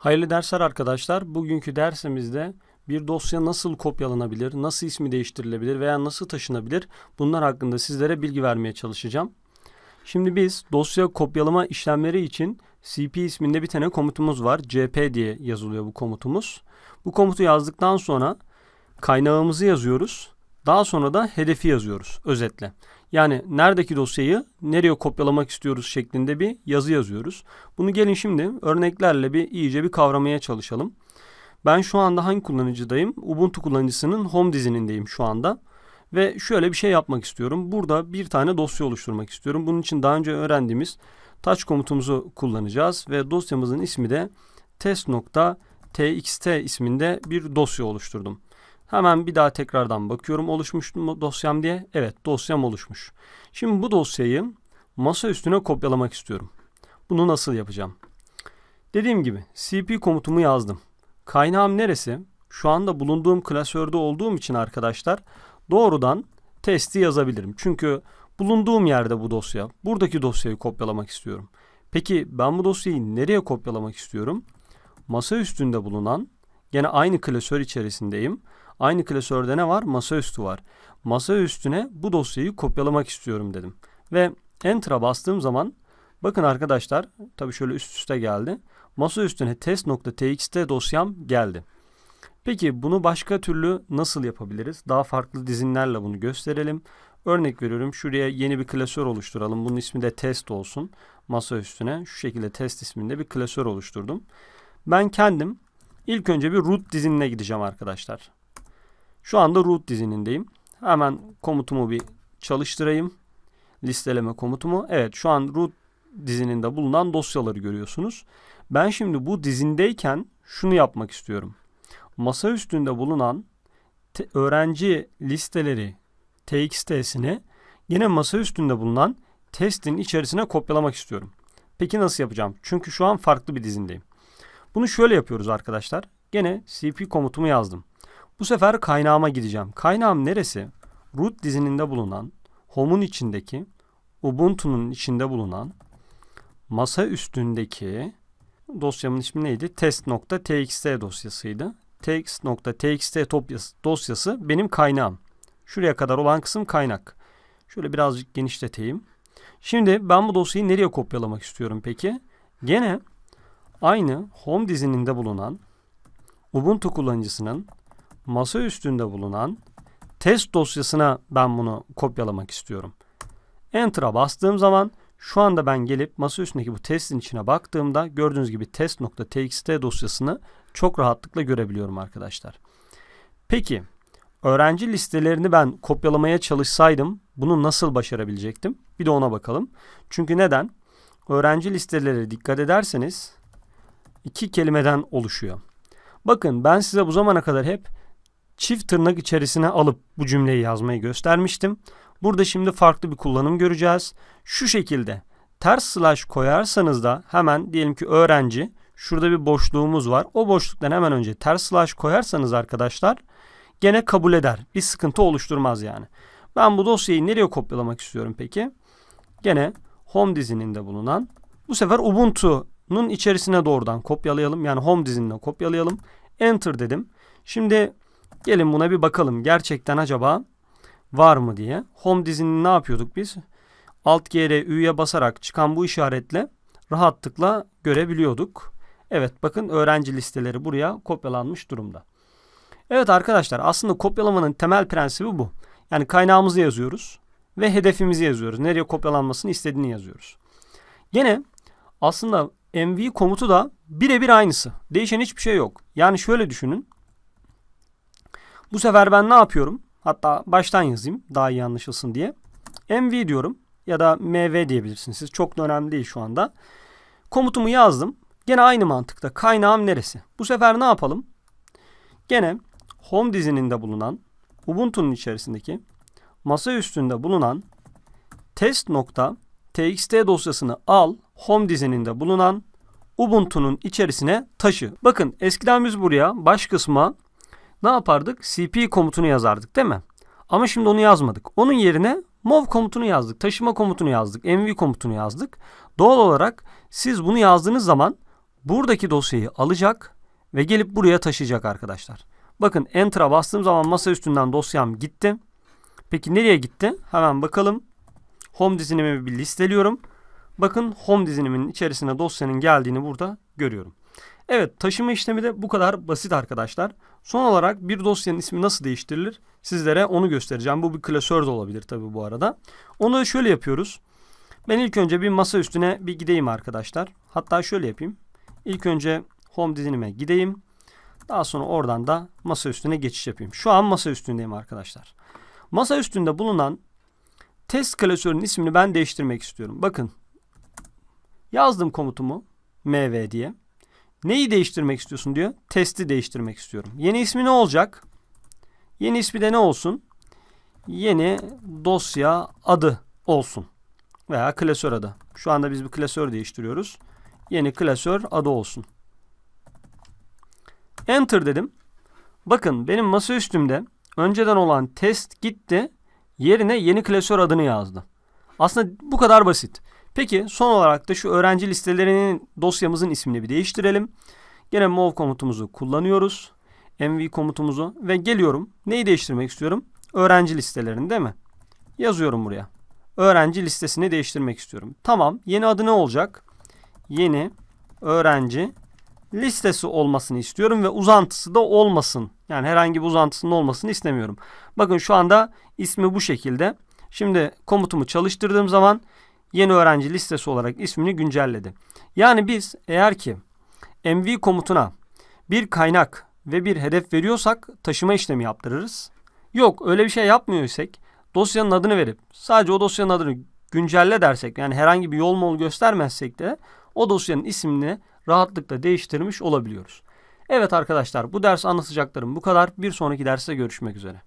Hayırlı dersler arkadaşlar. Bugünkü dersimizde bir dosya nasıl kopyalanabilir, nasıl ismi değiştirilebilir veya nasıl taşınabilir bunlar hakkında sizlere bilgi vermeye çalışacağım. Şimdi biz dosya kopyalama işlemleri için cp isminde bir tane komutumuz var. cp diye yazılıyor bu komutumuz. Bu komutu yazdıktan sonra kaynağımızı yazıyoruz. Daha sonra da hedefi yazıyoruz özetle. Yani neredeki dosyayı nereye kopyalamak istiyoruz şeklinde bir yazı yazıyoruz. Bunu gelin şimdi örneklerle bir iyice bir kavramaya çalışalım. Ben şu anda hangi kullanıcıdayım? Ubuntu kullanıcısının home dizinindeyim şu anda. Ve şöyle bir şey yapmak istiyorum. Burada bir tane dosya oluşturmak istiyorum. Bunun için daha önce öğrendiğimiz touch komutumuzu kullanacağız. Ve dosyamızın ismi de test.txt isminde bir dosya oluşturdum. Hemen bir daha tekrardan bakıyorum oluşmuş mu dosyam diye. Evet dosyam oluşmuş. Şimdi bu dosyayı masa üstüne kopyalamak istiyorum. Bunu nasıl yapacağım? Dediğim gibi cp komutumu yazdım. Kaynağım neresi? Şu anda bulunduğum klasörde olduğum için arkadaşlar doğrudan testi yazabilirim. Çünkü bulunduğum yerde bu dosya. Buradaki dosyayı kopyalamak istiyorum. Peki ben bu dosyayı nereye kopyalamak istiyorum? Masa üstünde bulunan gene aynı klasör içerisindeyim. Aynı klasörde ne var? Masaüstü var. Masa üstüne bu dosyayı kopyalamak istiyorum dedim. Ve Enter'a bastığım zaman bakın arkadaşlar tabii şöyle üst üste geldi. Masa üstüne test.txt dosyam geldi. Peki bunu başka türlü nasıl yapabiliriz? Daha farklı dizinlerle bunu gösterelim. Örnek veriyorum şuraya yeni bir klasör oluşturalım. Bunun ismi de test olsun. Masa üstüne şu şekilde test isminde bir klasör oluşturdum. Ben kendim ilk önce bir root dizinine gideceğim arkadaşlar. Şu anda root dizinindeyim. Hemen komutumu bir çalıştırayım. Listeleme komutumu. Evet şu an root dizininde bulunan dosyaları görüyorsunuz. Ben şimdi bu dizindeyken şunu yapmak istiyorum. Masa üstünde bulunan öğrenci listeleri txt'sini yine masa üstünde bulunan testin içerisine kopyalamak istiyorum. Peki nasıl yapacağım? Çünkü şu an farklı bir dizindeyim. Bunu şöyle yapıyoruz arkadaşlar. Gene cp komutumu yazdım. Bu sefer kaynağıma gideceğim. Kaynağım neresi? Root dizininde bulunan, home'un içindeki, Ubuntu'nun içinde bulunan, masa üstündeki dosyamın ismi neydi? test.txt dosyasıydı. test.txt dosyası benim kaynağım. Şuraya kadar olan kısım kaynak. Şöyle birazcık genişleteyim. Şimdi ben bu dosyayı nereye kopyalamak istiyorum peki? Gene aynı home dizininde bulunan Ubuntu kullanıcısının masa üstünde bulunan test dosyasına ben bunu kopyalamak istiyorum. Enter'a bastığım zaman şu anda ben gelip masa üstündeki bu testin içine baktığımda gördüğünüz gibi test.txt dosyasını çok rahatlıkla görebiliyorum arkadaşlar. Peki öğrenci listelerini ben kopyalamaya çalışsaydım bunu nasıl başarabilecektim? Bir de ona bakalım. Çünkü neden? Öğrenci listeleri dikkat ederseniz iki kelimeden oluşuyor. Bakın ben size bu zamana kadar hep çift tırnak içerisine alıp bu cümleyi yazmayı göstermiştim. Burada şimdi farklı bir kullanım göreceğiz. Şu şekilde ters slash koyarsanız da hemen diyelim ki öğrenci şurada bir boşluğumuz var. O boşluktan hemen önce ters slash koyarsanız arkadaşlar gene kabul eder. Bir sıkıntı oluşturmaz yani. Ben bu dosyayı nereye kopyalamak istiyorum peki? Gene home dizininde bulunan bu sefer Ubuntu'nun içerisine doğrudan kopyalayalım. Yani home dizinine kopyalayalım. Enter dedim. Şimdi Gelin buna bir bakalım. Gerçekten acaba var mı diye. Home dizini ne yapıyorduk biz? Alt GR Ü'ye basarak çıkan bu işaretle rahatlıkla görebiliyorduk. Evet bakın öğrenci listeleri buraya kopyalanmış durumda. Evet arkadaşlar aslında kopyalamanın temel prensibi bu. Yani kaynağımızı yazıyoruz ve hedefimizi yazıyoruz. Nereye kopyalanmasını istediğini yazıyoruz. Gene aslında mv komutu da birebir aynısı. Değişen hiçbir şey yok. Yani şöyle düşünün. Bu sefer ben ne yapıyorum? Hatta baştan yazayım daha iyi anlaşılsın diye. mv diyorum ya da mv diyebilirsiniz. Siz çok da önemli değil şu anda. Komutumu yazdım. Gene aynı mantıkta kaynağım neresi? Bu sefer ne yapalım? Gene home dizininde bulunan Ubuntu'nun içerisindeki masa üstünde bulunan test.txt dosyasını al home dizininde bulunan Ubuntu'nun içerisine taşı. Bakın eskiden biz buraya baş kısma ne yapardık? cp komutunu yazardık değil mi? Ama şimdi onu yazmadık. Onun yerine mov komutunu yazdık. Taşıma komutunu yazdık. mv komutunu yazdık. Doğal olarak siz bunu yazdığınız zaman buradaki dosyayı alacak ve gelip buraya taşıyacak arkadaşlar. Bakın Enter'a bastığım zaman masa üstünden dosyam gitti. Peki nereye gitti? Hemen bakalım. Home dizinimi bir listeliyorum. Bakın Home dizinimin içerisine dosyanın geldiğini burada görüyorum. Evet taşıma işlemi de bu kadar basit arkadaşlar. Son olarak bir dosyanın ismi nasıl değiştirilir? Sizlere onu göstereceğim. Bu bir klasör de olabilir tabi bu arada. Onu da şöyle yapıyoruz. Ben ilk önce bir masa üstüne bir gideyim arkadaşlar. Hatta şöyle yapayım. İlk önce Home dizinime gideyim. Daha sonra oradan da masa üstüne geçiş yapayım. Şu an masa üstündeyim arkadaşlar. Masa üstünde bulunan test klasörünün ismini ben değiştirmek istiyorum. Bakın yazdım komutumu mv diye. Neyi değiştirmek istiyorsun diyor. Testi değiştirmek istiyorum. Yeni ismi ne olacak? Yeni ismi de ne olsun? Yeni dosya adı olsun. Veya klasör adı. Şu anda biz bir klasör değiştiriyoruz. Yeni klasör adı olsun. Enter dedim. Bakın benim masa üstümde önceden olan test gitti. Yerine yeni klasör adını yazdı. Aslında bu kadar basit. Peki son olarak da şu öğrenci listelerinin dosyamızın ismini bir değiştirelim. Gene mov komutumuzu kullanıyoruz. mv komutumuzu ve geliyorum. Neyi değiştirmek istiyorum? Öğrenci listelerini değil mi? Yazıyorum buraya. Öğrenci listesini değiştirmek istiyorum. Tamam. Yeni adı ne olacak? Yeni öğrenci listesi olmasını istiyorum ve uzantısı da olmasın. Yani herhangi bir uzantısının olmasını istemiyorum. Bakın şu anda ismi bu şekilde. Şimdi komutumu çalıştırdığım zaman yeni öğrenci listesi olarak ismini güncelledi. Yani biz eğer ki mv komutuna bir kaynak ve bir hedef veriyorsak taşıma işlemi yaptırırız. Yok öyle bir şey yapmıyorsak dosyanın adını verip sadece o dosyanın adını güncelle dersek yani herhangi bir yol mol göstermezsek de o dosyanın ismini rahatlıkla değiştirmiş olabiliyoruz. Evet arkadaşlar bu ders anlatacaklarım bu kadar. Bir sonraki derste görüşmek üzere.